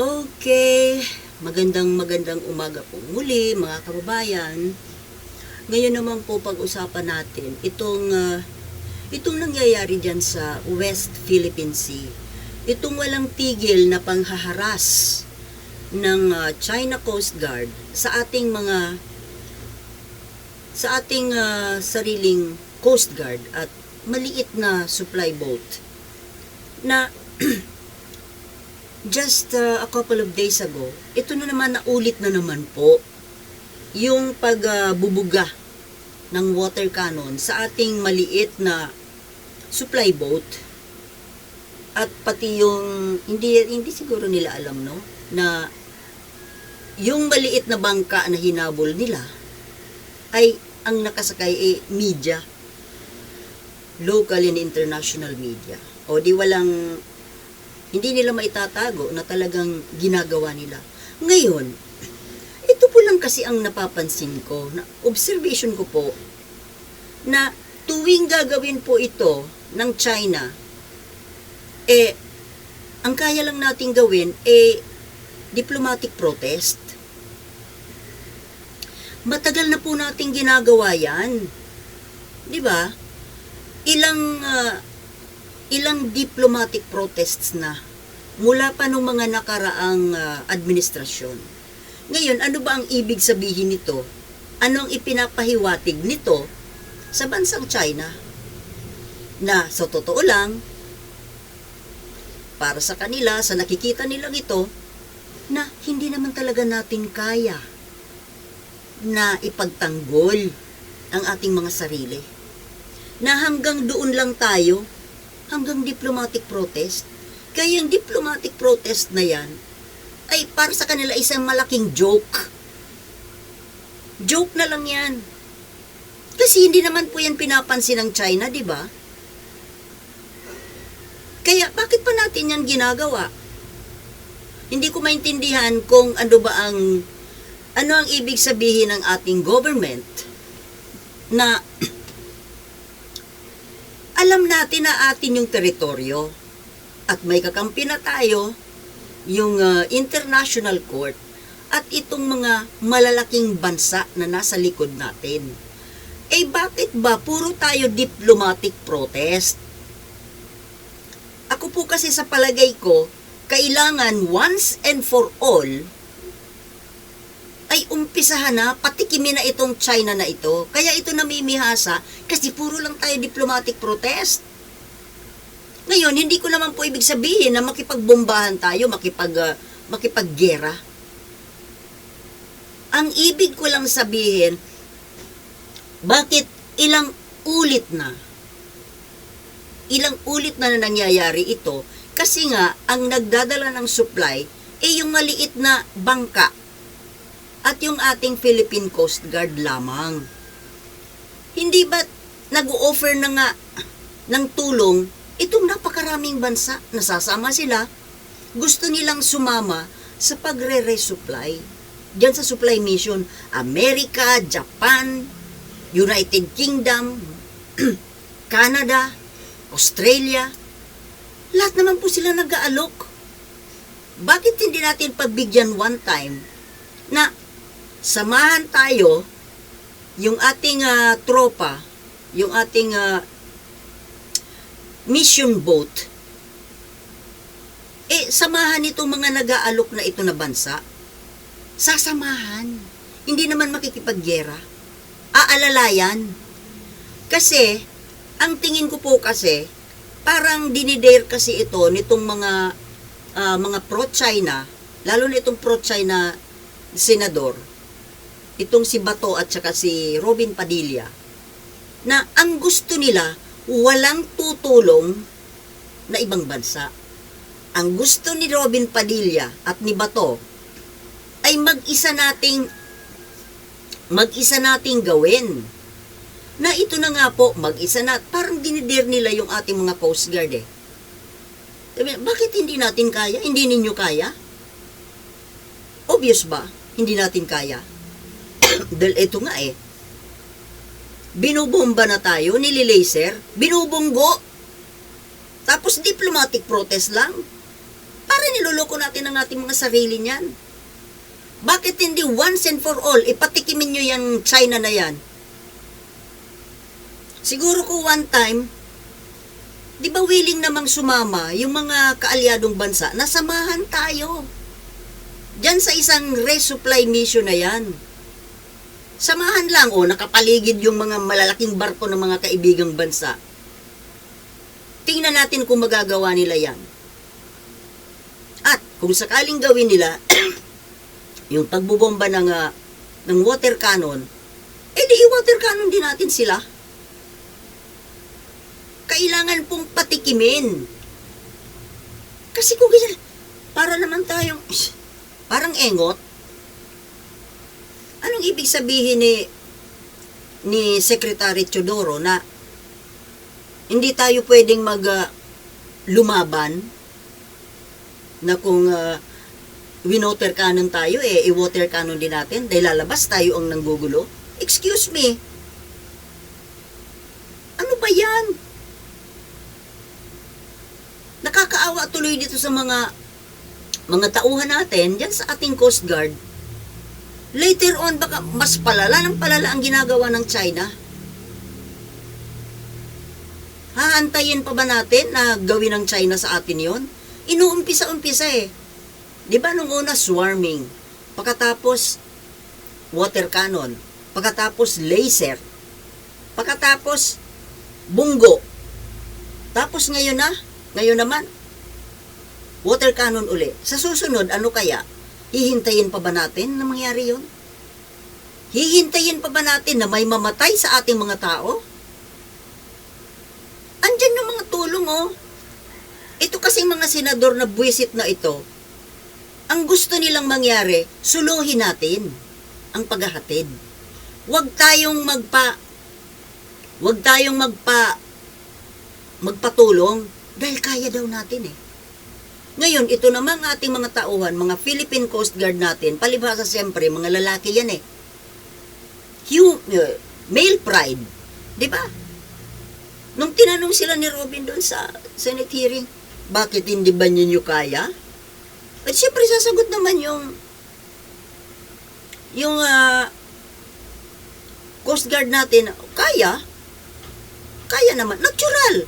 Okay, magandang magandang umaga po muli mga kababayan. Ngayon naman po pag-usapan natin itong ah, itong nangyayari diyan sa West Philippine Sea. Itong walang tigil na panghaharas ng ah, China Coast Guard sa ating mga sa ating ah, sariling Coast Guard at maliit na supply boat na just uh, a couple of days ago, ito na naman naulit na naman po yung pagbubuga ng water cannon sa ating maliit na supply boat. At pati yung hindi hindi siguro nila alam no na yung maliit na bangka na hinabol nila ay ang nakasakay ay media. Local and international media. O di walang hindi nila maitatago na talagang ginagawa nila. Ngayon, ito po lang kasi ang napapansin ko, na observation ko po, na tuwing gagawin po ito ng China, eh, ang kaya lang nating gawin, eh, diplomatic protest. Matagal na po nating ginagawa yan. Di ba? Ilang ah, ilang diplomatic protests na mula pa nung mga nakaraang ah, administrasyon. Ngayon, ano ba ang ibig sabihin nito? Ano ang ipinapahiwatig nito sa bansang China? Na sa totoo lang, para sa kanila, sa nakikita nilang ito, na hindi naman talaga natin kaya na ipagtanggol ang ating mga sarili. Na hanggang doon lang tayo hanggang diplomatic protest. Kaya yung diplomatic protest na yan, ay para sa kanila isang malaking joke. Joke na lang yan. Kasi hindi naman po yan pinapansin ng China, di ba? Kaya bakit pa natin yan ginagawa? Hindi ko maintindihan kung ano ba ang ano ang ibig sabihin ng ating government na natin na atin yung teritoryo at may kakampi na tayo yung uh, international court at itong mga malalaking bansa na nasa likod natin. Eh bakit ba puro tayo diplomatic protest? Ako po kasi sa palagay ko, kailangan once and for all ay umpisahan na, patikimin na itong China na ito. Kaya ito namimihasa kasi puro lang tayo diplomatic protest. Ngayon, hindi ko naman po ibig sabihin na makipagbombahan tayo, makipag, uh, makipaggera. Ang ibig ko lang sabihin, bakit ilang ulit na, ilang ulit na na nangyayari ito, kasi nga, ang nagdadala ng supply, eh yung maliit na bangka at yung ating Philippine Coast Guard lamang. Hindi ba nag-offer na nga ng tulong itong napakaraming bansa, nasasama sila, gusto nilang sumama sa pagre-resupply. Diyan sa supply mission, Amerika, Japan, United Kingdom, Canada, Australia, lahat naman po sila nag-aalok. Bakit hindi natin pagbigyan one time na samahan tayo yung ating ah, tropa, yung ating ah, mission boat, eh, samahan itong mga nag-aalok na ito na bansa. Sasamahan. Hindi naman makikipaggera. Aalalayan. Kasi, ang tingin ko po kasi, parang dinidare kasi ito nitong mga ah, mga pro-China, lalo na itong pro-China senador, itong si Bato at saka si Robin Padilla, na ang gusto nila, walang tutulong na ibang bansa. Ang gusto ni Robin Padilla at ni Bato ay mag-isa nating mag-isa nating gawin. Na ito na nga po, mag-isa na, parang dinidir nila yung ating mga Coast Guard eh. Bakit hindi natin kaya? Hindi ninyo kaya? Obvious ba? Hindi natin kaya. Dahil ito nga eh. Binubomba na tayo, nililaser, binubunggo. Tapos diplomatic protest lang. Para niloloko natin ang ating mga sarili niyan. Bakit hindi once and for all, ipatikimin nyo yan China na yan? Siguro ko one time, di ba willing namang sumama yung mga kaalyadong bansa na samahan tayo? Diyan sa isang resupply mission na yan. Samahan lang, o nakapaligid yung mga malalaking barko ng mga kaibigang bansa. Tingnan natin kung magagawa nila yan. At kung sakaling gawin nila, yung pagbubomba ng, ah, ng water cannon, eh di i-water cannon din natin sila. Kailangan pong patikimin. Kasi kung ganyan, para naman tayong, parang engot. Anong ibig sabihin ni ni Secretary Chodoro na hindi tayo pwedeng mag ah, lumaban na kung uh, winoter cannon tayo, eh, i-water cannon din natin dahil lalabas tayo ang nanggugulo. Excuse me. Ano ba yan? Nakakaawa tuloy dito sa mga mga tauhan natin dyan sa ating Coast Guard. Later on, baka mas palala ng palala ang ginagawa ng China. Haantayin pa ba natin na gawin ng China sa atin yon? Inuumpisa-umpisa eh. Di ba nung una swarming, pagkatapos water cannon, pagkatapos laser, pagkatapos bunggo, tapos ngayon na, ngayon naman, water cannon uli. Sa susunod, ano kaya? Hihintayin pa ba natin na mangyari yon? Hihintayin pa ba natin na may mamatay sa ating mga tao? Andyan yung mga tulong, oh. Ito kasing mga senador na buwisit na ito, ang gusto nilang mangyari, suluhin natin ang paghahatid. Huwag tayong magpa Huwag tayong magpa magpatulong dahil kaya daw natin eh. Ngayon, ito namang ating mga tauhan, mga Philippine Coast Guard natin, palibhasa siyempre, mga lalaki yan eh. Hu- uh, male pride. Di ba? Nung tinanong sila ni Robin doon sa Senate hearing, bakit hindi ba ninyo kaya? At siyempre sasagot naman yung yung ah, Coast Guard natin, kaya? Kaya naman. Natural.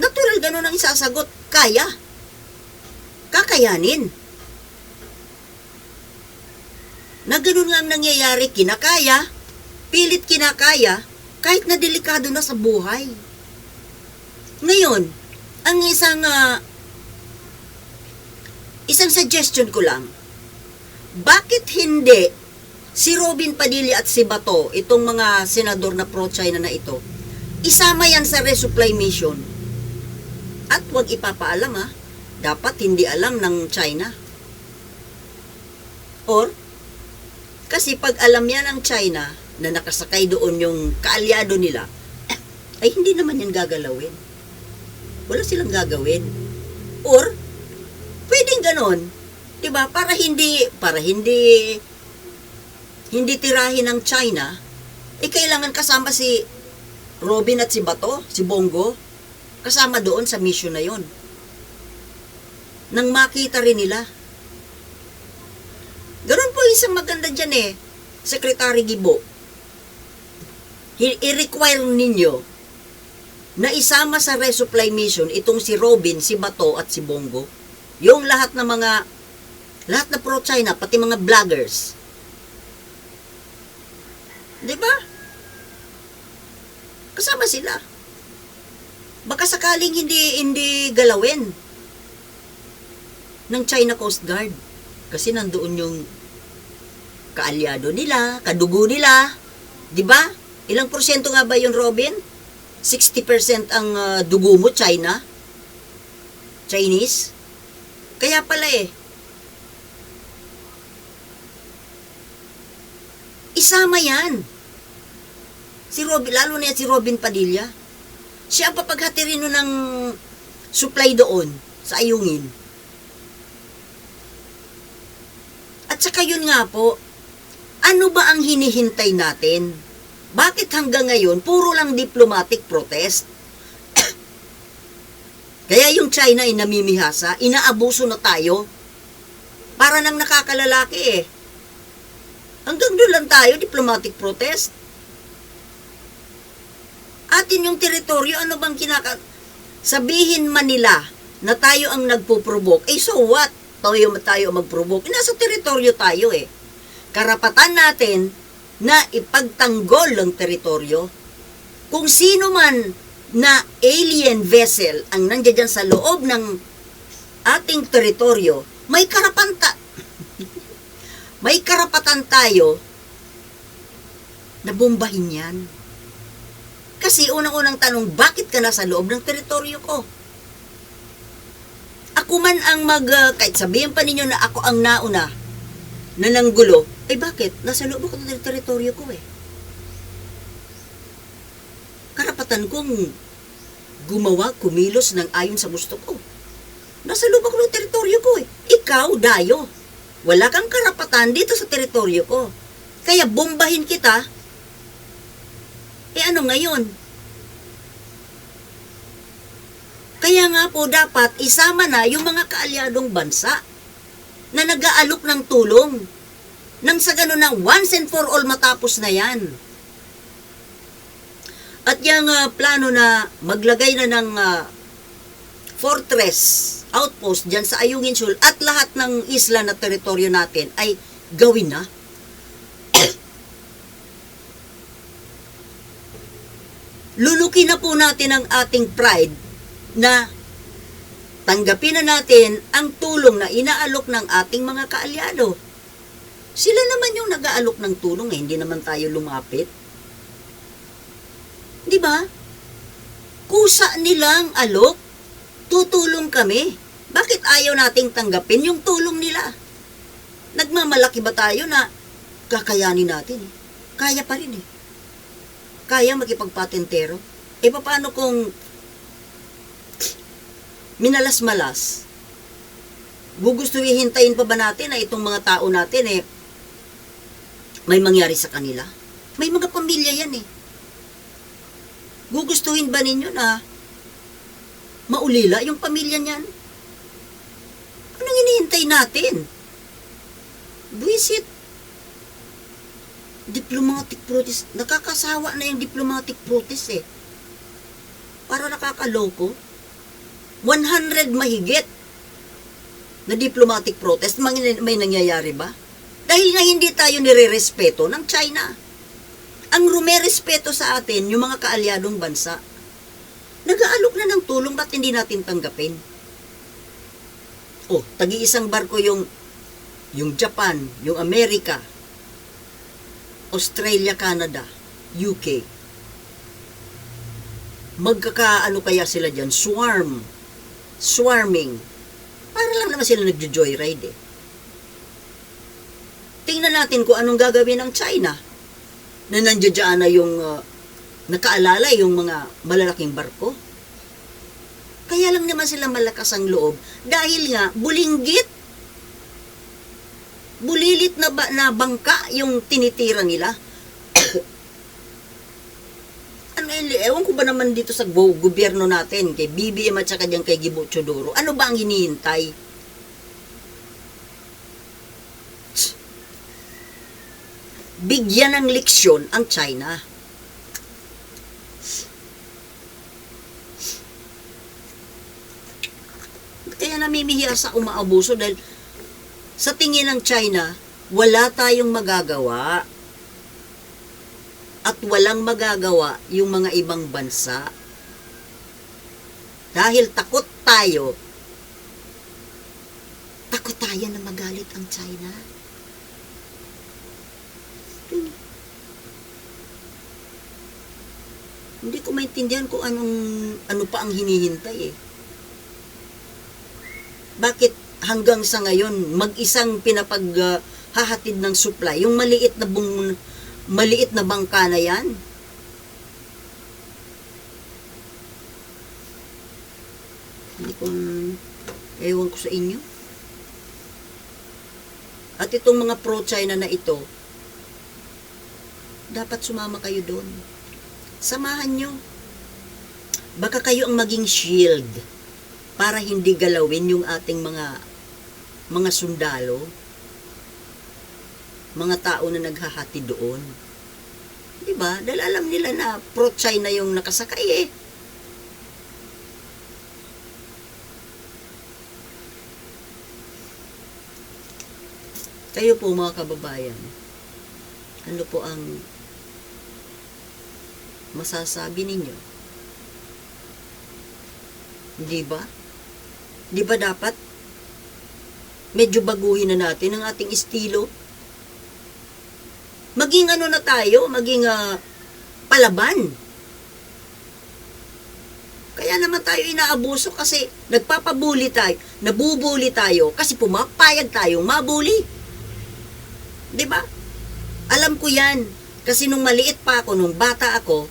Natural ganun ang isasagot. Kaya. Kakayanin. Na ganun nga ang nangyayari, kinakaya, pilit kinakaya, kahit na delikado na sa buhay. Ngayon, ang isang ah, isang suggestion ko lang, bakit hindi si Robin Padilla at si Bato, itong mga senador na pro-China na ito, isama yan sa resupply mission. At huwag ipapaalam ha, dapat hindi alam ng China. Or, kasi pag alam yan ng China na nakasakay doon yung kaalyado nila, ay hindi naman yan gagalawin. Wala silang gagawin. Or, pwedeng ganon. 'Di ba? Para hindi para hindi hindi tirahin ng China, eh kailangan kasama si Robin at si Bato, si Bongo, kasama doon sa mission na yon. Nang makita rin nila. Ganun po isang maganda dyan eh, Secretary Gibo. I-require ninyo na isama sa resupply mission itong si Robin, si Bato at si Bongo. Yung lahat ng mga lahat na pro-China, pati mga vloggers. 'Di ba? Kasama sila. Baka sakaling hindi hindi galawin ng China Coast Guard. Kasi nandoon yung kaalyado nila, kadugo nila. 'Di ba? Ilang porsyento nga ba yun, Robin? 60% ang ah, dugo mo, China? Chinese? Kaya pala eh, isama yan. Si Robin, lalo na yan si Robin Padilla. Siya ang papaghatirino ng supply doon sa Ayungin. At saka yun nga po, ano ba ang hinihintay natin? Bakit hanggang ngayon, puro lang diplomatic protest? Kaya yung China ay namimihasa, inaabuso na tayo. Para nang nakakalalaki eh. Hanggang doon lang tayo, diplomatic protest. Atin yung teritoryo, ano bang kinaka... Sabihin man nila na tayo ang nagpo-provoke, eh so what? Tayo, tayo mag-provoke. Nasa teritoryo tayo eh. Karapatan natin na ipagtanggol ang teritoryo. Kung sino man na alien vessel ang nandiyan dyan sa loob ng ating teritoryo, may karapanta may karapatan tayo na bombahin yan. Kasi unang-unang tanong, bakit ka nasa loob ng teritoryo ko? Ako man ang mag, uh, kahit sabihin pa ninyo na ako ang nauna na nanggulo, eh bakit? Nasa loob ako ng teritoryo ko eh. Karapatan kong gumawa, kumilos ng ayon sa gusto ko. Nasa loob ako ng teritoryo ko eh. Ikaw, dayo. Wala kang karapatan dito sa teritoryo ko. Kaya bombahin kita. Eh ano ngayon? Kaya nga po dapat isama na yung mga kaalyadong bansa na nag-aalok ng tulong. Nang sa ganun na once and for all matapos na yan. At yung ah, plano na maglagay na ng ah, fortress, outpost dyan sa Ayungin Shoal at lahat ng isla na teritoryo natin ay gawin na. Lulukin na po natin ang ating pride na tanggapin na natin ang tulong na inaalok ng ating mga kaalyado. Sila naman yung nag-aalok ng tulong eh, hindi naman tayo lumapit. Di ba? Kusa nilang alok, tutulong kami. Bakit ayaw nating tanggapin yung tulong nila? Nagmamalaki ba tayo na kakayanin natin? eh? Kaya pa rin eh. Kaya makipagpatentero. E paano kung minalas-malas? Gugustuhin hintayin pa ba natin na itong mga tao natin eh may mangyari sa kanila? May mga pamilya yan eh. Gugustuhin ba ninyo na maulila yung pamilya niyan? Anong hinihintay natin? Buisit. Diplomatic protest. Nakakasawa na yung diplomatic protest eh. Para nakakaloko. 100 mahigit na diplomatic protest. May, nangyayari ba? Dahil nga hindi tayo nire-respeto ng China. Ang rumerespeto sa atin, yung mga kaalyadong bansa, nag-aalok na ng tulong, ba't hindi natin tanggapin? Oh, tagi-isang barko yung yung Japan, yung Amerika, Australia, Canada, UK. Magkakaano kaya sila dyan? Swarm. Swarming. Para lang naman sila nagjo-joyride eh. Tingnan natin kung anong gagawin ng China na nandiyan na yung uh, nakaalala yung mga malalaking barko. Kaya lang naman sila malakas ang loob dahil nga bulinggit bulilit na, ba, na bangka yung tinitira nila. Yun, ewan ko ba naman dito sa go- gobyerno natin, kay BBM at saka dyan kay Gibo Chodoro, ano ba ang hinihintay? Bigyan ng leksyon ang China. Kaya namimihiya sa umaabuso dahil sa tingin ng China, wala tayong magagawa at walang magagawa yung mga ibang bansa. Dahil takot tayo, takot tayo na magalit ang China. Hmm. Hindi ko maintindihan kung anong ano pa ang hinihintay eh. Bakit hanggang sa ngayon mag-isang pinapaghahatid ng supply, yung maliit na bung maliit na bangka na yan? Hindi ko ewan ko sa inyo. At itong mga pro-China na ito, dapat sumama kayo doon. Samahan nyo. Baka kayo ang maging shield para hindi galawin yung ating mga mga sundalo, mga tao na naghahati doon. Di ba? Dahil alam nila na pro-China yung nakasakay eh. Kayo po mga kababayan, ano po ang masasabi ninyo? Di ba? Di ba dapat medyo baguhin na natin ang ating estilo? Maging ano na tayo, maging ah, palaban. Kaya naman tayo inaabuso kasi nagpapabuli tayo, nabubuli tayo kasi pumapayag tayong mabuli. 'Di ba? Alam ko 'yan kasi nung maliit pa ako, nung bata ako,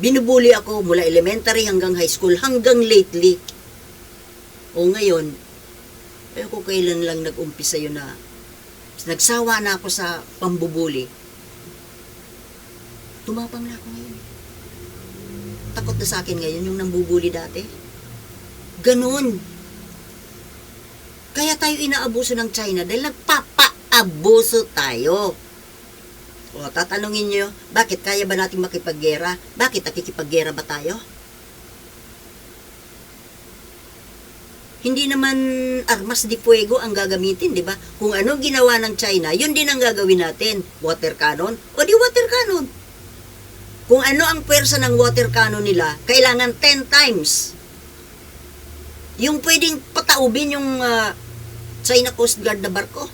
binubuli ako mula elementary hanggang high school hanggang lately. O ngayon, ayun ko kailan lang nag-umpisa yun na nagsawa na ako sa pambubuli. Tumapang na ako ngayon. Takot na sa akin ngayon yung nambubuli dati. Ganun. Kaya tayo inaabuso ng China dahil nagpapaabuso tayo. O, tatanungin nyo, bakit kaya ba natin makipaggera? Bakit nakikipaggera ba tayo? Hindi naman armas di fuego ang gagamitin, di ba? Kung ano ginawa ng China, yun din ang gagawin natin. Water cannon, o di water cannon. Kung ano ang pwersa ng water cannon nila, kailangan 10 times. Yung pwedeng pataubin yung ah, China Coast Guard na barko.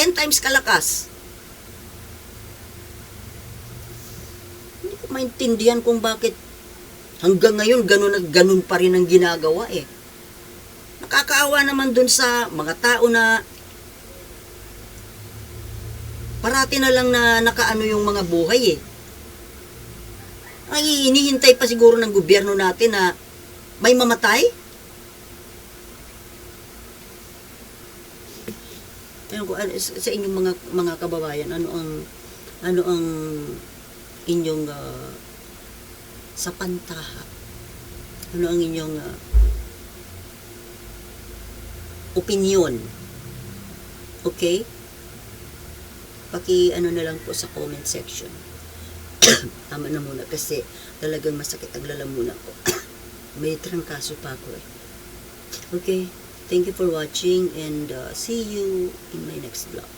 10 times kalakas. Hindi ko maintindihan kung bakit hanggang ngayon ganun at ganun pa rin ang ginagawa eh. Nakakaawa naman dun sa mga tao na parati na lang na nakaano yung mga buhay eh. Ay, inihintay pa siguro ng gobyerno natin na may mamatay? Ayun ko, ano, sa inyong mga mga kababayan, ano ang ano ang inyong ah, sa pantaha? Ano ang inyong ah, opinion? Okay? Paki ano na lang po sa comment section. Tama na muna kasi talagang masakit ang lalamunan ko. May trangkaso pa ako eh. Okay? Thank you for watching and uh, see you in my next vlog.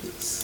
Peace.